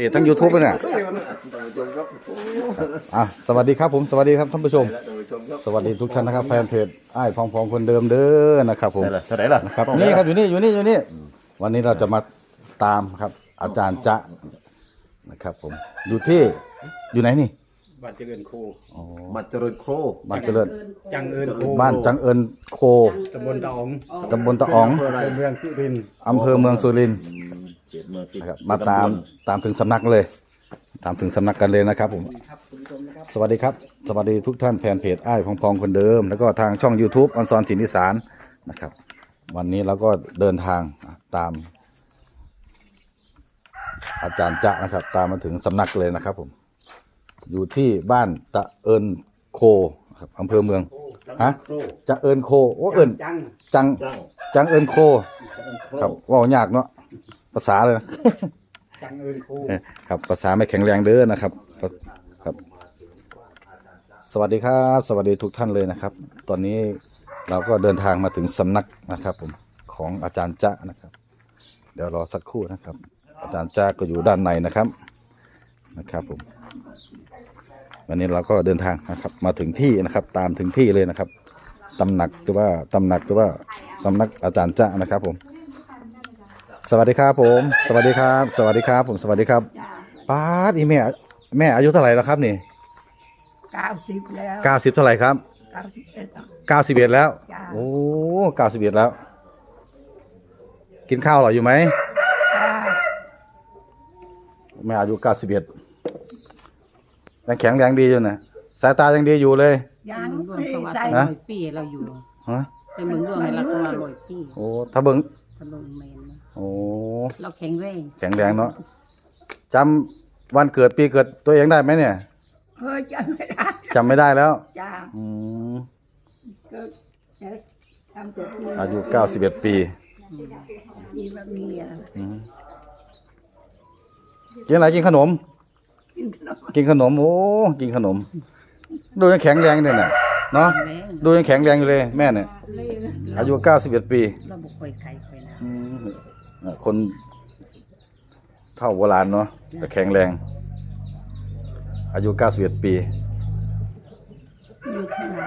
เพจทั้ง YouTube เลยเนี่ยอะสวัสดีครับผมสวัสดีครับท่านผู้ชม สวัสดีทุกท่านนะครับแฟนเพจไอ้ายพองพองคนเดิมเด้อนะครับผมเท่าไหร่ล่ะนะครับนี่ครับอยู่นี่อยู่นี่อยู่นี่ วันนี้เราจะมาตามครับ อาจารย์จะนะครับผมอยู่ที่อยู่ไหนนี่บ้านเจริญครูอ๋อบัตรเจริญโครบ้านเจริญจังเอิญครูบ้านจังเอิญโคตำบลตะองตำบลตะอ๋องเพื่ออะไรเป็นเมืองสุรินทร์อำเภอเมืองสุรินทร์ เจ็ดเมืองติดนะครับมาตามตามถึงสำนักเลย ตามถึงสำนักกันเลยนะครับผมสวัสดีครับ สวัสดีทุกท่านแฟนเพจไอ้ายพองพองคนเดิม แล้วก็ทางช่อง YouTube ออนซอนถิ่นอีสานนะครับ วันนี้เราก็เดินทางตาม อาจารย์จะนะครับ ตามมาถึงสำนักเลยนะครับผม อยู่ที่บ้านตะเอินโคครับอำเภอเมือง ฮะ จะเอินโคโอ้เอินจังจังจ้างจังเอินโค ครับเว่ายากเนาะ ภาษาเลยนะ จังเอิญครูครับภาษาไม่แข็งแรงเด้อนะครับครับ สวัสดีครับ สวัสดีทุกท่านเลยนะครับ ตอนนี้เราก็เดินทางมาถึงสำนักนะครับ ผมของอาจารย์จ๊ะนะครับ เดี๋ยวรอสักครู่นะครับ อาจารย์จ๊ะก็อยู่ด้านในนะครับนะครับผมวันนี้เราก็เดินทางนะครับมาถึงที่นะครับ ตามถึงที่เลยนะครับตำหนักหรือว่าตำหนักหรือว่าสำนักอาจารย์จ๊ะนะครับผม สวัสดีครับผม สวัสดีครับ สวัสดีครับ ผมสวัสดีครับป้าดอีแม่แม่อายุเท่าไหร่แล้วครับนี่เก้าสิบแล้วเก้าสิบเท่าไหร่ครับเก้าสิบเอ็ดอะ เก้าสิบเอ็ดแล้ว จ้าโอ้เก้าสิบเอ็ดแล้ว กินข้าวหรออยู่ไหมจ้าแม่อายุเก้าสิบเอ็ดยังแข็งแรงดีอยู่นะสายตายังดีอยู่เลยยังเมืองไม่เขาว่าใจเป็นร้อยปีเราอยู่ฮะเป็นเมืองหลวงให้เราเขาว่าร้อยปีโอ้ถ้าเบิ้งตะลงเมนนะ โอ้เราแข็งแรงแข็งแรงเนาะจำวันเกิดปีเกิดตัวเองได้ไหมเนี่ยเฮ้ยจำไม่ได้จำไม่ได้แล้วจ้าอืมก็เอ๊ะทำแต่ที่อายุเก้าสิบเอ็ดปีมีแบบนี้อะอืมกินอะไรกินขนม กินขนมกินขนมโอ้กินขนม ดูยังแข็งแรงเลยน่ะเนาะแข็งแรงดูยังแข็งแรงอยู่เลยแม่เนี่ยอายุเก้าสิบเอ็ดปี เราบุกไปไกลไปนะอืมอะ คนเท่าโบราณเนาะแต่แข็งแรง อายุเก้าสิบเอ็ดปี อยู่ที่ไหน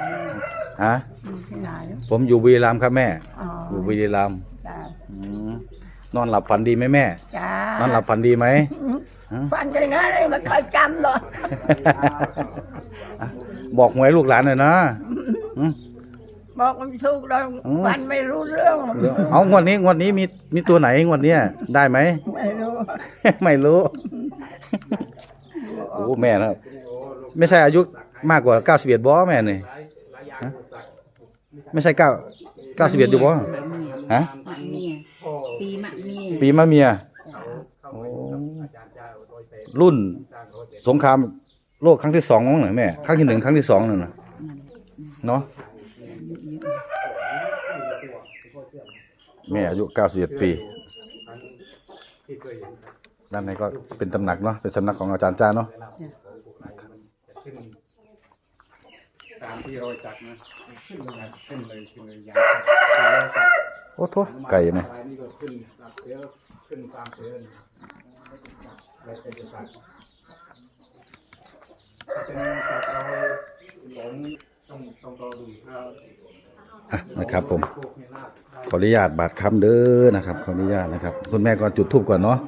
ฮะ อยู่ที่ไหนผมอยู่บุรีรัมย์ครับแม่ อ๋ออยู่บุรีรัมย์จ้าอืมนอนหลับฝันดีไหมแม่ จ้านอนหลับฝันดีไหม ฟันกันนะเลยไม่เคยจำหรอก บอกหวยลูกหลานหน่อยนะอืม บอกมันถูกเราอืม ฟันไม่รู้เรื่องเอางวดนี้งวดนี้มีมีตัวไหนงวดเนี้ยได้ไหม ไม่รู้ไม่รู้ โอ้แม่นะครับ ไม่ใช่อายุมากกว่าเก้าสิบเอ็ดบ่แม่นี่ฮะไม่ใช่เก้าเก้าสิบเอ็ดอยู่บ่ฮะหมักเมียปีหมักเมียปีมะเมียโอ้รุ่น สงครามโลกครั้งที่สองมั้งเหรอแม่ ครั้งที่หนึ่งครั้งที่สองนั่นน่ะเนาะ แม่อายุเก้าสิบเอ็ดปีที่เคยเห็นด้านในก็เป็นตำหนักเนาะเป็นสำนักของอาจารย์จ้าเนาะจะขึ้นตามที่รอยจักรนะขึ้นเลยขึ้นเลยขึ้นเลยยางจักรโอ้โถไก่ไหมอะไรนี่ก็ขึ้นตามเสือขึ้นตามเสือแล้วเป็นจักรเป็นจักรเราหลงต้องต้องรอดูถ้า อะนะครับผมขออนุญาตบาดคำเด้อนะครับขออนุญาตนะครับ คุณแม่ก็จุดทูบก่อนเนาะ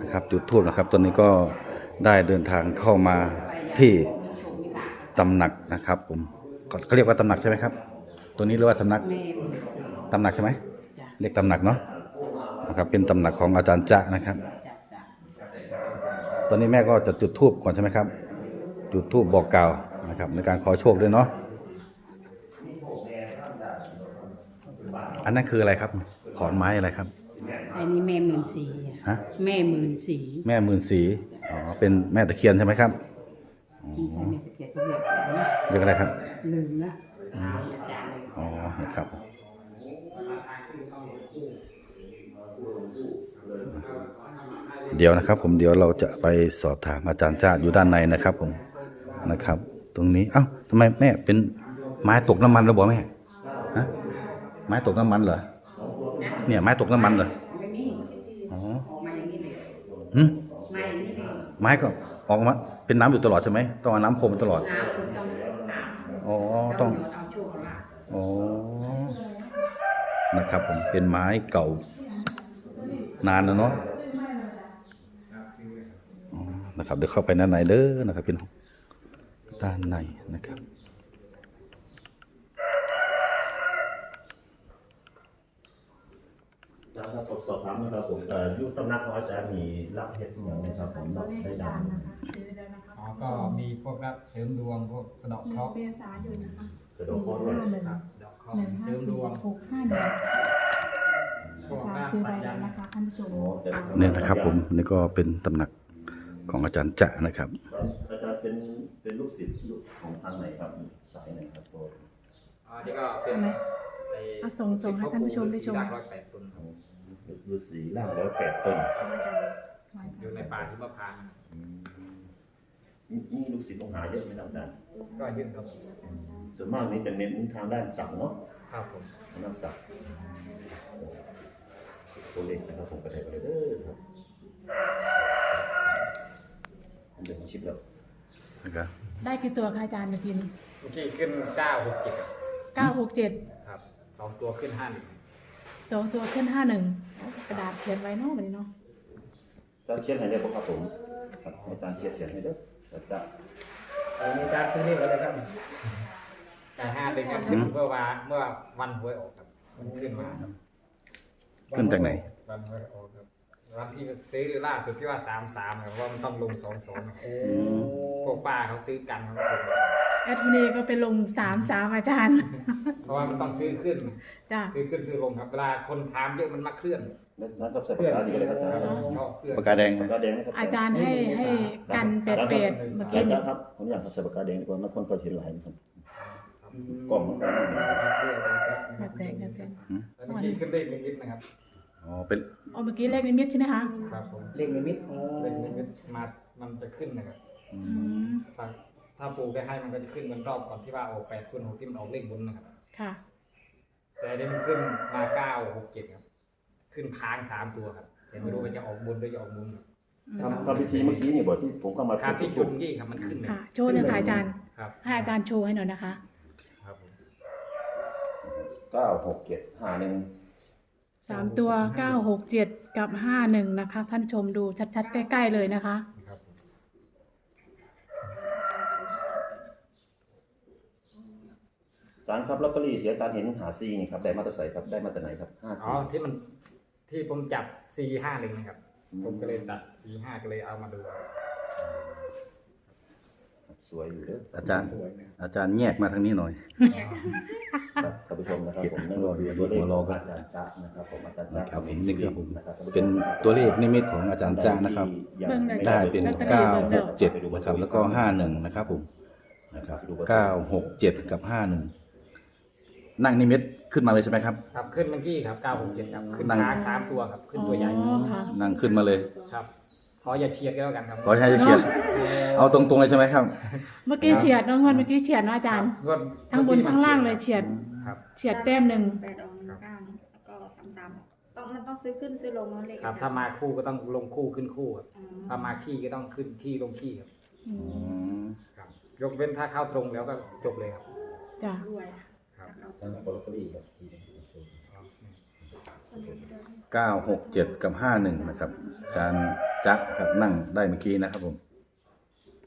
นะครับ จุดทูบนะครับ ตอนนี้ก็ได้เดินทางเข้ามาที่ตำหนักนะครับ ผมเขาเรียกว่าตำหนักใช่ไหมครับ ตัวนี้เรียกว่าสำนักตำหนักใช่ไหมเรียกตำหนักเนาะนะครับ เป็นตำหนักของอาจารย์จะนะครับ ตอนนี้แม่ก็จะจุดทูบก่อนใช่ไหมครับ จุดทูบบอกกล่าวนะครับ ในการขอโชคด้วยเนาะ อันนั้นคืออะไรครับ ขอนไม้อะไรครับ อันนี้แม่หมื่นสีอะฮะ แม่หมื่นสีแม่หมื่นสีอ๋อเป็นแม่ตะเคียนใช่ไหมครับที่ใช้แม่สะเก็ดเรียกนะเรียกอะไรครับลืมนะอ๋อนะครับเดี๋ยวนะครับ ผมเดี๋ยวเราจะไปสอบถามอาจารย์จ้าอยู่ด้านในนะครับ ผมนะครับ ตรงนี้เอ้าทำไมแม่เป็นไม้ตกน้ำมันหรือเปล่าแม่ฮะ ไม้ตกน้ำมันเหรอ เนี่ยไม้ตกน้ำมันเหรอ ไม่มีอ๋อ ออกมาอย่างนี้เลยหึ มาอย่างนี้เลยไม้ก็ออกมาเป็นน้ำอยู่ตลอดใช่ไหมต้องเอาน้ำพรมตลอด น้ำคุณต้องอาบอ๋อ ต้องหยดเอาชั่วละอ๋อ นะครับผม เป็นไม้เก่านานแล้วเนาะอ๋อนะครับ เดี๋ยวเข้าไปด้านในเด้อนะครับพี่น้อง ด้านในนะครับ แล้วถ้าทดสอบถามนะครับผมแต่ยุคตำนักของอาจารย์มีรับเห็ดอย่างไรครับผมรับได้ดังอ๋อก็มีพวกรับเสริมดวงพวกสะเดอกเคราะห์เมษายนนะคะกระโดดข้อด้วยหนึ่งครับสะเดอกเคราะหนึ่งห์เสห้าริมสี่ดวงหกห้าหนึ่งพวกค่ะด้านซื้อสัไปญญาแล้วณ นะคะท่านผู้ชม อ๋อแต่เนี่ยนะครับผมนี่ก็เป็นตำหนักของอาจารย์จะนะครับอาจารย์เป็นเป็นลูกศิษย์ลูกของทางไหนครับสายไหนครับตัวอ๋อนี่ก็เป็นไอ้อะส่งส่งให้ท่านผู้ชมได้ชมรากร้อยแปดต้นครับ ฤาษีล่างร้อยแปดต้นอยู่ในป่าที่มะพร้าวนะครับนี่นี่ลูกศิษย์ต้องหาเยอะไหมครับอาจารย์ก็ยื่นครับส่วนมากนี่จะเน้นทางด้านศักดิ์เนาะครับผมทางด้านศักดิ์ตัวเล็กนะครับผมกระเทยไปเลยเด้อครับอันเดี๋ยวมาชิปแล้วนะครับได้กี่ตัวคะอาจารย์เมื่อกี้นี้เมื่อกี้ขึ้นเก้าหกเจ็ดเก้าหกเจ็ดครับสองตัวขึ้นห้าหนึ่ง สองตัวขึ้นห้าหนึ่งกระดาษเขียนไว้เนาะวันนี้เนาะอาจารย์เชียร์ให้ได้ปะครับผมครับให้อาจารย์เชียร์เชียร์ให้เด้ออาจารย์เออมีการซื้อเลขอะไรครับจ่ายห้าเดือนครับขึ้นเมื่อวานเมื่อวันหวยออกครับมันขึ้นมาครับขึ้นจากไหน วันหวยออกครับวันที่ซื้อล่าสุดที่ว่าสามสามครับว่ามันต้องลงสองสองพวกป้าเขาซื้อกันครับผม แอดมินก็ไปลงสามสามอาจารย์เพราะว่ามันต้องซื้อขึ้น จ้ะซื้อขึ้นซื้อลงครับเวลาคนถามเยอะมันมาเคลื่อนนั่นนั่นก็ใส่ปากกาดีเลยครับอาจารย์ชอบเคลื่อนปากกาแดงปากกาแดงนะครับอาจารย์ให้ให้กันเป็ดเป็ดเมื่ออากี้จารนี้ย์ครับผมอยากใส่ปากกาแดงดีกว่านักคนเขาเห็นหลายนะครับกล่องมันก็ไม่มีกระแตกกระแตกแล้วเมื่อกี้ขึ้นเลขนิดๆนะครับอ๋อเป็นอ๋อเมื่อกี้เลขนิมิตใช่ไหมคะครับผมเลขนิมิตเลขนิดๆสมาร์ทมันจะขึ้นนะครับอืม ถ้าถ้าปูได้ให้มันก็จะขึ้นเหมือนรอบก่อนที่ว่าออกแปดส่วนหกที่มันออกเลขบนนะครับ ค่ะ แต่อันนี้มันขึ้นมาเก้าหกเจ็ดครับ ขึ้นค้างสามตัวครับ แต่ไม่รู้ว่าจะออกบนหรือจะออกมุมครับทำทำพิธีเมื่อกี้นี่บอกที่ผมเข้ามาครับที่จุดยี่ครับมันขึ้นเลยค่ะ โชว์หน่อยค่ะอาจารย์ ครับให้อาจารย์โชว์ให้หน่อยนะคะ ครับผมเก้าหกเจ็ดห้าหนึ่งสามตัวเก้าหกเจ็ดกับห้าหนึ่งนะคะ ท่านชมดูชัดๆ ใกล้ ๆ เลยนะคะ ครับผมอาจารย์ครับลอตเตอรี่ที่อาจารย์เห็นหาซีนี่ครับได้มาแต่ใส่ครับได้มาแต่ไหนครับห้าอ๋ซี อที่มันที่ผมจับสี่ห้าหนึ่งนะครับผมก็เลยตัดสี่ห้าก็เลยเอามาดูสวยอยู่เด้ออาจารย์ สวยนะอาจารย์แยกมาทางนี้หน่อย ครับท่านผู้ชมนะครับผมนั่นก็คือตัวเลขของอาจารย์จ๊ะนะครับผมอาจารย์จ๊ะครับผมนี่ครับผม นะครับเป็นตัวเลขนิมิตของอาจารย์จ้านะครับเบิ่งได้ได้เป็นลอตเตอรี่เบิ่งแล้ว967นะครับแล้วก็ 51 นะครับผมนะครับ 967 กับ 51 นั่งนิมิตขึ้นมาเลยใช่ไหมครับ ครับขึ้นเมื่อกี้ครับเก้าหกเจ็ดครับขึ้นนั่งค้างสามตัวครับขึ้นตัวใหญ่อ๋อค่ะ นั่งขึ้นมาเลยครับขออย่าเชียร์ก็แล้วกันครับขอให้เฉียดเอาตรงๆเลยใช่ไหมครับ เมื่อกี้เฉียดน้องวันเมื่อกี้เฉียดเนอะอาจารย์งวดทั้งบนทั้งล่างเลยเฉียด ครับ เฉียดแต้มหนึ่ง แปดออกหนึ่งเก้านะแล้วก็สามสามต้องมันต้องซื้อขึ้นซื้อลงนั่นเลขครับถ้ามาคู่ก็ต้องลงคู่ขึ้นคู่ครับอืมถ้ามาขี้ก็ต้องขึ้นขี้ลงขี้ครับอืมครับ ยกเว้นถ้าเข้าตรงแล้วก็จบเลยครับ จ้ะ ด้วยค รับอาจารย์ลอตเตอรี่ครับ967กับ51นะครับอาจารย์จ๊ะครับนั่งได้เมื่อกี้นะครับผม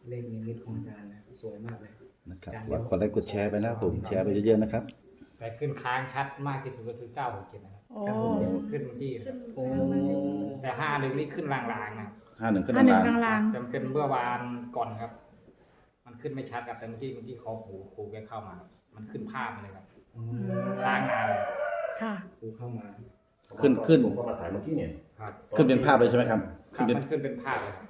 เลขนิมิตของอาจารย์นะสวยมากเลยนะครับฝากกดไลค์กดแชร์ไปนะครับผมแชร์ไปเยอะๆนะครับแต่ขึ้นค้างชัดมากที่สุดก็คือเก้าหกเจ็ดนะครับโอ้ขึ้นเมื่อกี้นะขึ้นโอ้แต่ห้าหนึ่งนี่ขึ้นลางๆนะ51ขึ้นห้าหนึ่งล่างลางจำเป็นเมื่อวานก่อนครับ มันขึ้นไม่ชัดครับแต่เมื่อกี้เมื่อกี้คอผูผูแกเข้ามาครับมันขึ้นภาพมาเลยครับอืม ค้างนานเลยๆค่ะปูเข้ามา ขึ้นขึ้น ผมก็มาถ่ายเมื่อกี้เนี่ยครับขึ้นเป็นภาพเลยใช่ไหมครับครัขึ้บนเป็นมันขึ้นเป็นภาพเลยครับ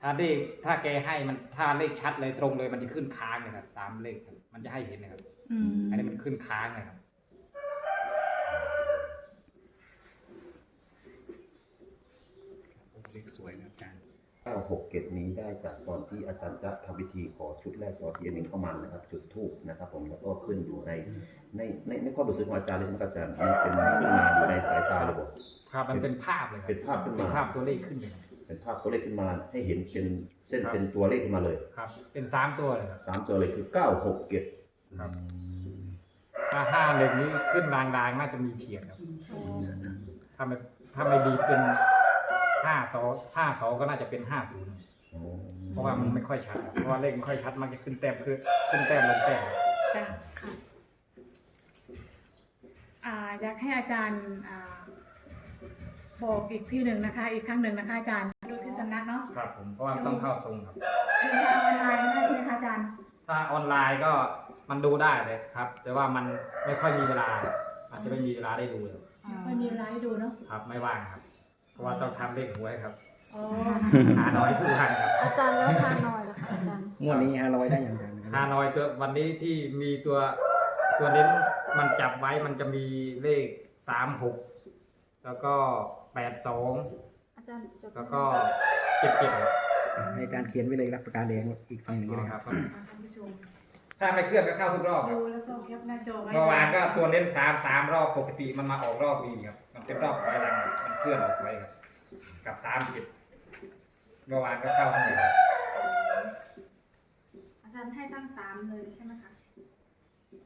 ถ้าเลขถ้าแกให้มันถ้าเลขชัดเลยตรงเลยมันจะขึ้นค้างเลยครับสามเลขครับมันจะให้เห็นนะครับอืมอันนี้มันขึ้นค้างเลยครับเลขสวยนะอาจารย์เก้าหกเจ็ดนี้ได้จากตอนที่อาจารย์จะทำพิธีขอชุดแรกตอนที่อันหนึ่งเข้ามานะครับจุดทูบนะครับผมแล้วก็ขึ้นอยู่ในในในในความรู้สึกของอาจารย์เลยใช่ไหมครับอาจารย์มันเป็นขึ้นมาอยู่ในสายตาเลยบอกครับมันเป็นภาพเลยครับเป็นภาพขึ้นมาเป็นภาพตัวเลขขึ้นเลยครับเป็นภาพตัวเลขขึ้นมาให้เห็นเป็นเส้นครับเป็นตัวเลขขึ้นมาเลยครับเป็นสามตัวเลยครับสามตัวเลยคือเก้าหกเจ็ดครับถ้าห้าหนึ่งนี้ขึ้นรางๆน่าจะมีเฉียดครับถ้าไม่ถ้าไม่ดีเป็น ห้าสองห้าสองก็น่าจะเป็นห้าศูนย์เพราะว่ามันไม่ค่อยชัดครับเพราะว่าเลขไม่ค่อยชัดมันจะขึ้นแต้มคือขึ้นแต้มลงแต้มจ้ะค่ะอ่าอยากให้อาจารย์อ่าบอกอีกที่หนึ่งนะคะ อีกครั้งหนึ่งนะคะอาจารย์ดูที่สำนักเนาะครับผมเพราะว่าต้องเข้าทรงครับ ดูทางออนไลน์ก็ได้ใช่ไหมคะอาจารย์ถ้าออนไลน์ก็มันดูได้เลยครับ แต่ว่ามันไม่ค่อยมีเวลา อาจจะไม่มีเวลาได้ดูครับไม่มีเวลาให้ดูเนาะครับ ไม่ว่างครับเพ ราะว่าต้องทำเลขหวยครับ อ๋อหาน้อยผู้หันครับอาจารย์แล้วทานหน่อยเหรอคะอาจารย์งวดนี้ห้าร้อยได้อย่างไรนะคฮารับนอยตัววันนี้ที่มีตัวตัวเน้นมันจับไว้มันจะมีเลขสามหกแล้วก็แปดสองอาจารย์จดแล้วก็เจ็ดเจ็ดให้อาจารย์เขียนไว้เลยรับประกาศแดงอีกฝั่งหนึ่งเลยคครัรับบท่านผู้ชม ถ้าไม่เคลื่อนก็เข้าทุกรอบครัดูบแล้วก็แคปหน้าจอไว้เมื่อวานก็ตัวเน้นสามสามรอบปกติมันมาออกรอบนี้ครับ มันเป็นรอบถอยหลังครับมันเคลื่อนออกไปครับ กับสามเจ็ดเมื่อวานก็เข้าทั้งหมดครับอาจารย์ให้ตั้งสามเลยใช่ไหมคะ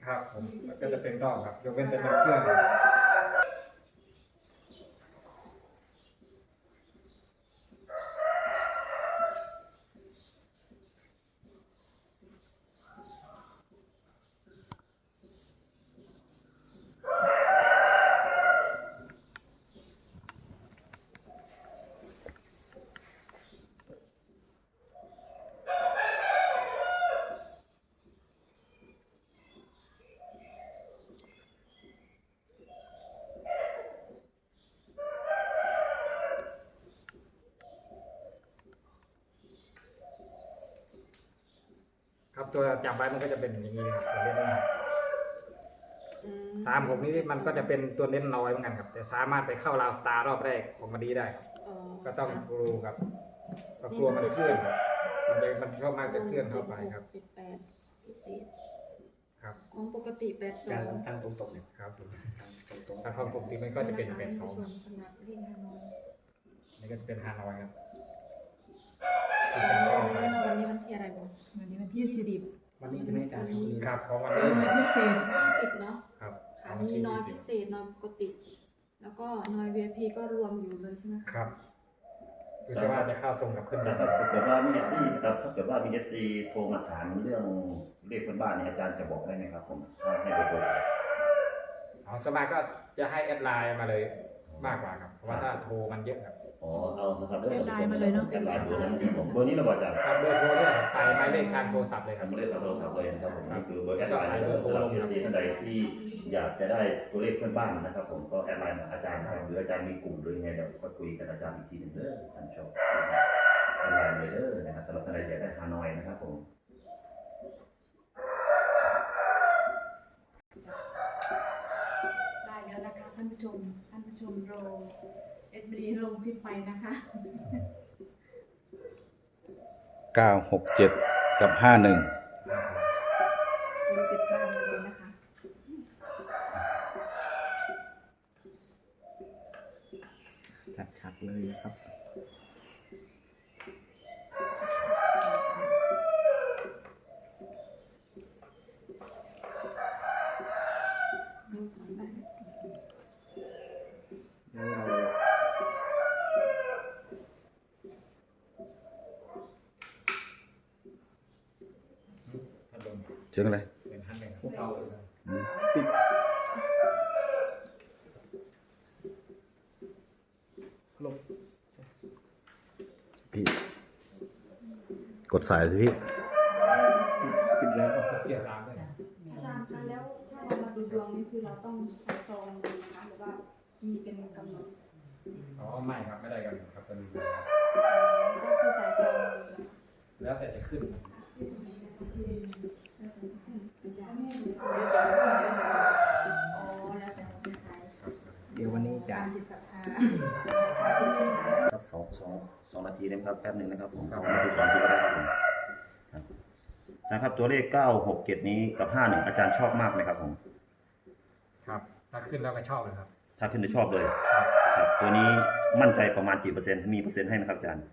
ครับผมมันก็จะเป็นรอบครับยกเว้นจะเป็นเคลื่อน ตัวจับไว้มันก็จะเป็นอย่างนี้ครับตัวเล่นนะครับสามหกนี้มันก็จะเป็นตัวเล่นน้อยเหมือนกันครับ แต่สามารถไปเข้าราวสตาร์รอบแรกของมันดีได้ก็ต้องดูครับก็กลัวมันเคลื่อนมันจะมันชอบมากจะเคลื่อนเข้าไปครับเจ็ดแปดพิเศษครับของปกติแปดสอจารงตั้งตรงๆเนี่ยครับตั้งตรงถ้าความปกติมันก็จะเป็นเป็นสองสำนักเนฮานอยนี่ก็จะเป็นฮานอยครับ วันนี้วันที่อะไรบ้างวันนี้วันที่สิบๆวันนี้จะไม่อาจารย์วันนี้ครับของวันนี้วันพิเศษยี่สิบเนาะครับค่ะมีน้อยพิเศษน้อยปกติ แล้วก็น้อย VIP ก็รวมอยู่เลยใช่ไหมคะครับคือจะว่าจะเข้าตรงกับขึ้นถ้าดันเกิดว่ามีเอฟซีครับถ้าเกิดว่ามีเอฟซีโทรมาถามเรื่องเลขเพื่อนบ้านเนี่ยอาจารย์จะบอกได้ไหมครับผมถ้าให้เบอร์โทรอ๋อสบายก็จะให้แอดไลน์มาเลยมากกว่าครับเพราะว่าถ้าโทรมันเยอะครับ อ๋อ เอานะครับเรื่องแอดไลน์มาเลยเนอะแอดไลน์เบอร์นั้นนะครับผมเบอร์นี้เราบอกอาจารย์ครับเบอร์โทรเนี่ยครับใส่หมายเลขทางโทรศัพท์เลยครับทำไม่ได้ทางโทรศัพท์เลยนะครับผมครับนี่คือเบอร์แอดไลน์นะครับสำหรับเอฟซีท่านใดที่อยากจะได้ตัวเลขเพื่อนบ้านนะครับ ผมก็แอดไลน์มาอาจารย์นะครับหรืออาจารย์มีกลุ่มหรือยังไงเดี๋ยวก็คุยกับอาจารย์อีกทีหนึ่งเด้อท่านชมแอดไลน์เลยเด้อนะครับสำหรับท่านใดอยากได้ฮานอยนะครับผม ได้แล้วนะคะท่านผู้ชม ท่านผู้ชมรอ เอ็ดบีลงคลิปไปนะคะเก้าหกเจ็ดกับห้าหนึ่งซื้อติดบ้านมาเลยนะคะชัดๆเลยนะครับ แล้วเรา พัด ลมเชิงอะไรเป็นพันหนึ่งครับเข้าเลยติดลบพี่ กดสายสิพี่ปิดแล้วเกียร์สามด้วยนะอาจารย์คะแล้วถ้าเรามาดูดวงนี่คือเราต้องใส่ซองเลยนะคะหรือว่ามีเป็นกำหนดอ๋อไม่ครับไม่ได้กันครับเป็นก็คือใส่ซองเลยนะคะแล้วแต่จะขึ้นอ๋อแล้วแต่ เราจะใช้เดี๋ยววันนี้จะตามจิตศรัทธาสักสองสองสองนาทีนะครับแป๊บหนึ่งนะครับผมเอามาดูสองนาทีก็ได้ครับผมครับนะครับตัวเลขเก้าหกเจ็ดนี้กับห้าหนึ่งอาจารย์ชอบมากไหมครับผมครับ ถ้าขึ้นแล้วก็ชอบเลยครับ ถ้าขึ้นจะชอบเลยครับครับตัวนี้มั่นใจประมาณกี่เปอร์เซ็นต์มีเปอร์เซ็นต์ให้ไหมครับอาจารย์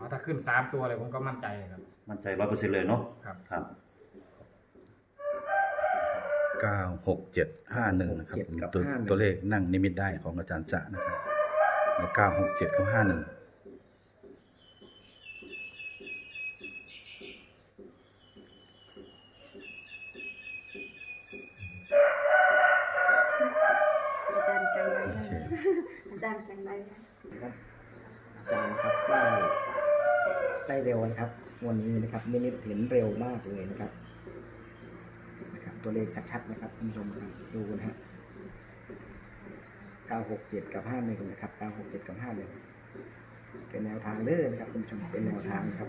อ๋อถ้าขึ้นสามตัวเลยผมก็มั่นใจครับ มั่นใจร้อยเปอร์เซ็นต์เลยเนาะครับ ครับเก้าหกเจ็ดห้าหนึ่งนะครับผมตัวตัวเลขนั่งนิมิตได้ของอาจารย์จะนะครับเก้าหกเจ็ดกับห้าหนึ่งอาจารย์จังไรโอเคอาจารย์จังไร อาจารย์ครับได้ได้ เร็วนะครับ วันนี้นะครับนิมิตเห็นเร็วมากเลยนะครับนะครับ ตัวเลขชัดๆนะครับคุณผู้ชมครับดูนะฮะ967 กับ 51 นะครับ 967 กับ 51 เป็นแนวทางเด้อนะครับคุณผู้ชมเป็นแนวทางครับ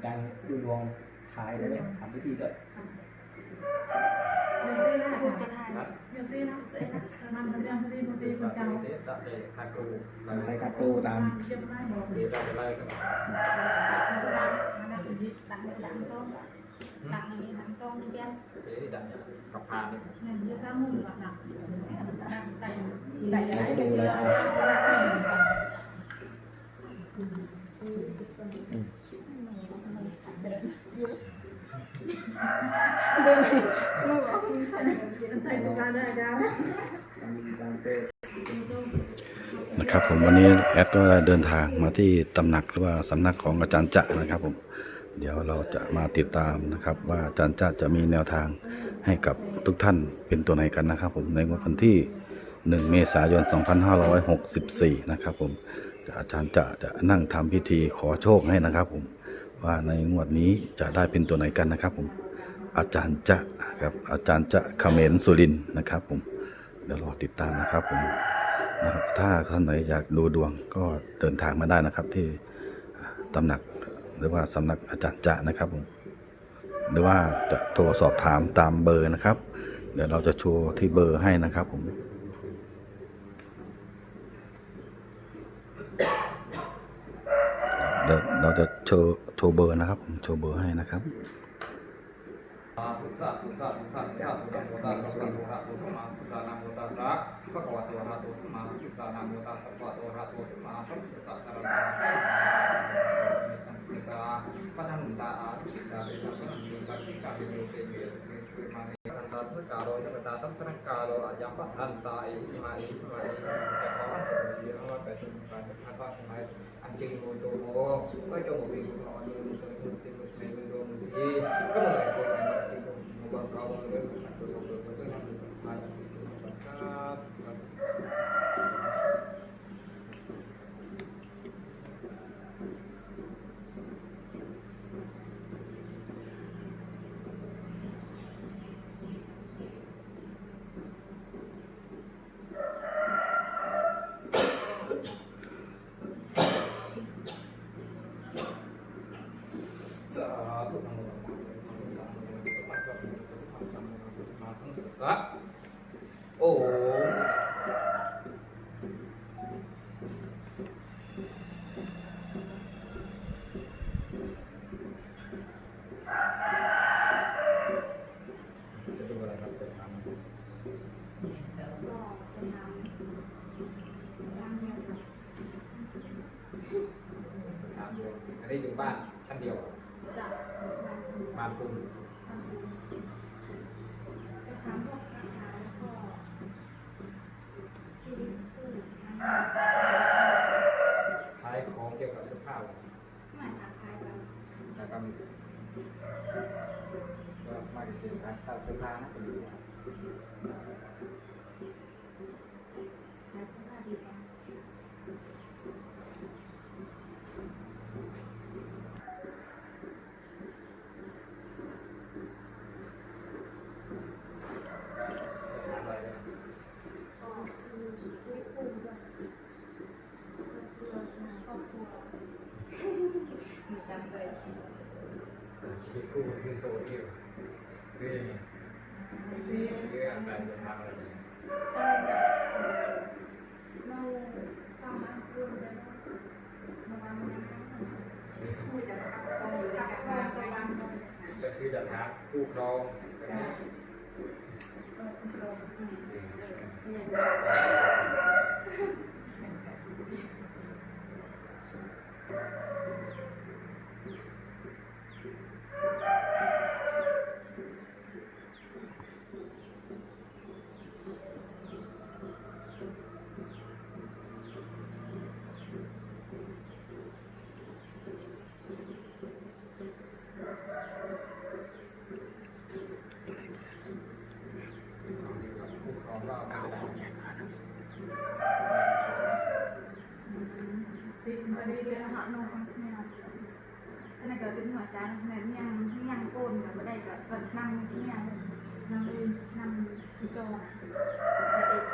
เป็นการดูดวงทายได้เลยทำพิธีด้วยเดี๋ยวซื้อนะพูดกระทายเดี๋ยวซื้อนะนำเรื่องพอดีพอดีพอจังเดสเดคาโกเราใช้คาโกตามเดี๋ยวเราจะไล่กันดังนี้ดังต้องเปี้ยนเอ๊ะดังกับพานเนี่ยเงินเยอะก้ามุ่งกับดังดังแต่แต่ยังไม่ได้เยอะ นะครับผมวันนี้แอดก็ได้เดินทางมาที่ตำหนักหรือว่าสำนักของอาจารย์จะนะครับผมเดี๋ยวเราจะมาติดตามนะครับ ว่าอาจารย์จะจะมีแนวทางให้กับทุกท่านเป็นตัวไหนกันนะครับ ผมในวันที่ 1 เมษายน 2564 นะครับผมอาจารย์จะจะนั่งทำพิธีขอโชคให้นะครับผมว่าในงวดนี้จะได้เป็นตัวไหนกันนะครับผม อาจารย์จะครับอาจารย์จะเขมรสุรินนะครับผมเดี๋ยวรอติดตามนะครับผมนะครับถ้าท่านไหนอยากดูดวงก็เดินทางมาได้นะครับที่ตำหนักหรือว่าสำนักอาจารย์จะนะครับผมหรือว่าจะโทรสอบถามตามเบอร์นะครับ เดี๋ยวเราจะโชว์ที่เบอร์ให้นะครับผมเดี๋ยวเราจะโชว์โชว์เบอร์นะครับผมโชว์เบอร์ให้นะครับ สัสสัสสัสสัสสัสกัมโมตัสสัมโมระตุสัมมาสัมพุทธานัมโมตัสสะภะคะวะโตอะระหะโตสัมมาสัมพุทธานัมโมตัสสะภะคะวะโตอะระหะโตสัมมาสัมพุทธัสสะสรณังคัจฉามิตาปะทันตาอาทิตาเตนะปะทันโยสักขิกาเตโยเตเมเมตุมาเนกันตาสมกาโรยะกตาตัมสนกาโรอะยัมปะทันตาอิมาอิมาอิกะภะวะโตยะภะวะเตตุปะทันตาสมัยอังเกโมโตโมก็จงวิโนอนุตุตุติมุสเมโดมุติก็เหมือนคน Pagkat วิตคู่คือโซเดียวเรื่องเรื่องอะไรจะทำอะไร อะไรแบบเราทำงานคู่แล้วมาวางงานคู่จะต้องอยู่ด้วยกันบ้างไปบ้าง ก็คือจะหาคู่ครองแบบนี้ คู่ครองก็เอาไปได้ ติดมาได้เดือนหาโนมันเนี่ยฉะ นั้นก็เป็นหัวใจแม่ยังโกนแบบได้แบบแบบนั่งเนี่ยนั่งนั่งที่จอแต่เอก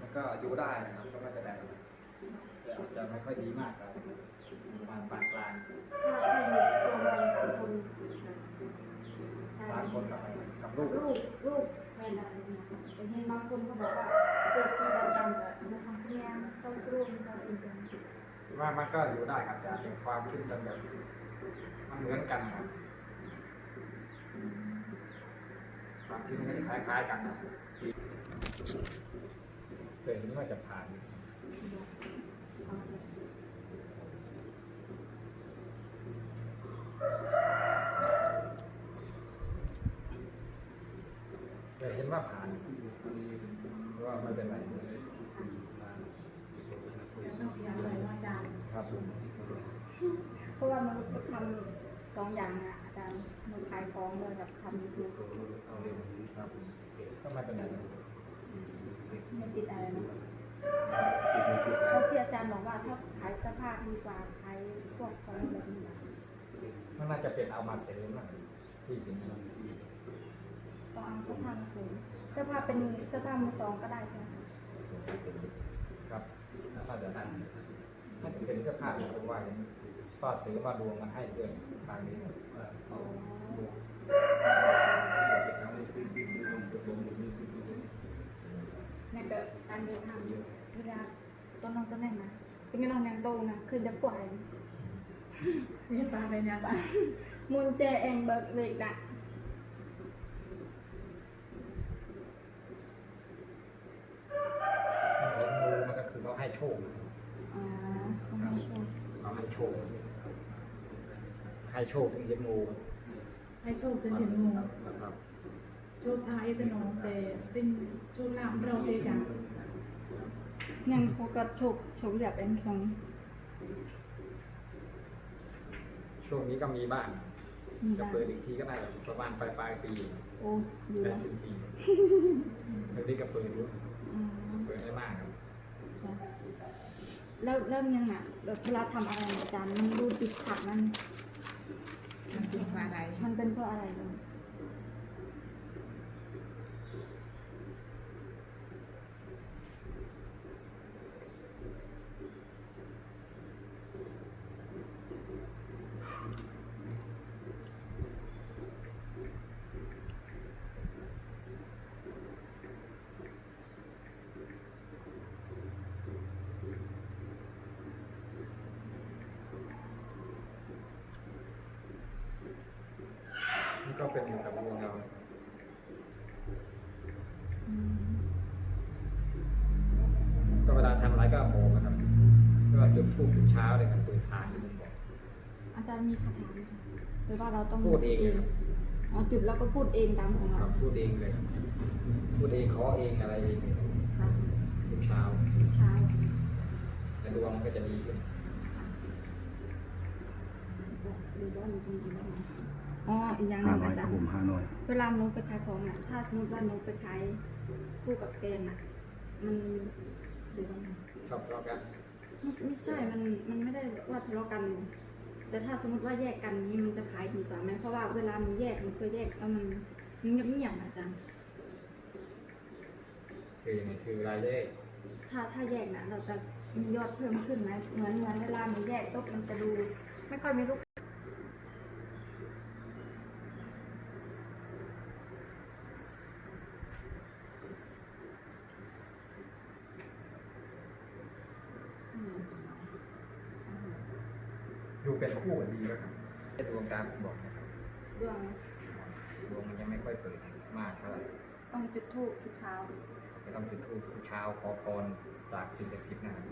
มันก็อยู่ได้นะครับก็ไม่เป็นไรแต่อาจจะไม่ค่อยดีมากครับประมาณปานกลาง ถ้าให้อยู่รวมกันสามคน สามคนกับกับลูก ลูกลูกแฟนอะไรเนี่ยแต่เห็นบาง คนก็บอกว่าเกิดปีเดียวกันแต่มาทำที่นี่เข้าร่วมเข้าอินกันว่ามันก็อยู่ได้ครับแต่อาจจะความคิดมันแบบมันเหมือนกันครับความคิดมันคล้ายๆกันนะเคยเห็นว่าจะผ่านแต่เห็นว่าผ่าน ว่าไม่เป็นไรครับผมเพราะว่ามันทำสองอย่างนะอาจารย์มันขายของเลยกับทำยูทูบครับก็ไม่เป็นไรไม่ติดอะไรนะเพราที่อาจารย์บอกว่าถ้าขายเสื้อผ้าดีกว่าขายพวกของแบบนี้มันน่าจะเป็นเอามาเสริมอะที่เห็นต้องเอาเสื้อผ้ามาเสริม สื้อผ้าเป็นเสื้อผ้ามือสองก็ได้ใช่ไหมคะครับน่าจะนั่นน่าจะเป็นเสื้อผ้าที่ผมว่าเห็นป้าซื้อมาดวงมันให้ด้วยทางนี้ครับอ๋อในเกิดการเดินทางเวลาต้นน้องต้นแม่นะเป็นไม่ลองแนงโตนะคือจะปล่อยเรียนตาไปเนี่ยมุนเจเองเบิกเลยละ เห็นงูมันก็คือเขาให้โชคอ๋อเขาไม่ชอบเขาให้โชค ให้โชคถึงเห็นงูให้โชคเป็นเห็นงูนะครับโชคท้ายเป็นน้องแต่เป็นโชคลาภเราเตจังยังโฟกัสโชคโชคแบบเอ็นคงช่วงนี้ก็มีบ้างมีจะบ้างเปิดอีกทีก็ได้ประมาณปลายปลายๆปีโอ้อยู่แปแล้ดวสิบปีเดี๋ยวนี้ก็เปิดอยู่ อืมเปิดได้มากครับแล้วเริ่มยังอะเวลาทำอะไรอาจารย์มันดูติดขัดมันมันเป็นอะไร มันเป็นเพราะอะไรเลย นี่ก็เป็นอยู่กับดวงเรา อืม ก็เวลาทำอะไรก็โมนะครับ ก็จุดทูบจุดเช้าเลยครับเปิดทางที่ผมบอก อาจารย์มีคาถาไหมคะหรือว่าเราต้องพูดเองเลยครับออ๋อจุดแล้วก็พูดเองตามของคเรารับพูดเองเลยครับพูดเองขอเองอะไรเองเลยค่ะทุกเช้าเช้าแต่ดวงมันก็จะดีขึ้นดูว่ามีคนกินได้ไหมอ๋ออีกอย่างหห้านึ่งน้อยอาคจารับรผมย์ห้าน้อยเวลาหนูไปขายของน่ะ ถ้าสมมติว่าหนูไปขายคู่กับแฟนน่ะ มันเดี๋ยวก่อนนะชอบทะเลาะกัน ไม่ไม่ใช่ มันมันไม่ได้ว่าทะเลาะกัน แต่ถ้าสมมติว่าแยกกันนี่มันจะขายดีกว่าไหมเพราะว่าเวลาหนูแยกหนูเคยแยกแล้วมันมันเงียบเงียบๆนะอาจารย์คือยังไงคือรายได้ถ้าถ้าแยกนะเราจะมียอดเพิ่มขึ้นไหมเหมือนเหมือนเวลาหนูแยกปุ๊บมันจะดู ไม่ค่อยมีลูก อยู่เป็นคู่กันดีแล้วครับแต่ดวงตามผมบอกนะครับเรื่องดวงมันยังไม่ค่อยเปิดมากเท่าไหร่ต้องจุดธูปทุกเช้าไม่ต้องจุดธูปทุกเช้าขอพรจากสิ่งศักดิ์สิทธิ์นะครับ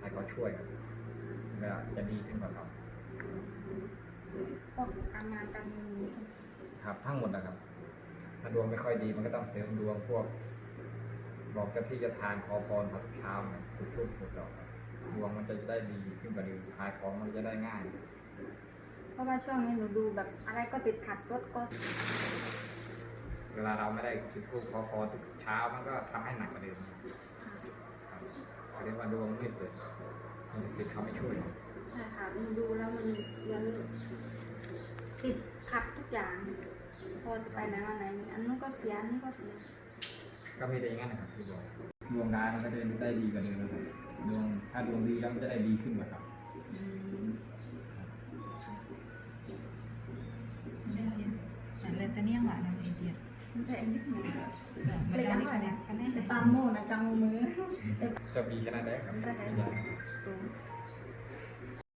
ให้เขาช่วยครับก็จะดีขึ้นกว่าเราพวกการงานการเงินนี้ใช่ไหมครับ ทั้งหมดนะครับ ถ้าดวงไม่ค่อยดีมันก็ต้องเสริมดวงพวก บอกเจ้าที่เจะทานขอพรทุกเช้านะจุดธูปจุดดอกครับดวงมันจะได้ดีขึ้นกว่าเดิมขายของมันจะได้ง่ายเพ ราะว่าช่วงนี้หนูดูแบบอะไรก็ติดขัดรถก็เวลาเราไม่ได้จุดธูปขอพรทุกเช้ามันก็ทำให้หนักกว่าเดิมครับเขาเรียกว่าดวงไม่เปิดสิ่งศักดิ์สิทธิ์เขาไม่ช่วยใช่ค่ะหนูดูแล้วมันมันติดขัดทุกอย่างพอจะไปไหนมาไหนอันนู้นก็เสียอันนี้ก็เสียก็ไม่ได้อย่างนั้นนะครับที่บอกดวงร้ายมันก็จะได้ดีกว่าเดิมนะครับดวงถ้าดวงดีแล้วมันจะได้ดีขึ้นกว่าครับ อะไรแต่เนี่ยหวานนไอเดียมันแพงนิดหนึงมันเล็กได้น้อยเนี่เนี่ยยอันแต่แต่ตามโม่นะจังมือจะมีขนาดไหนครับ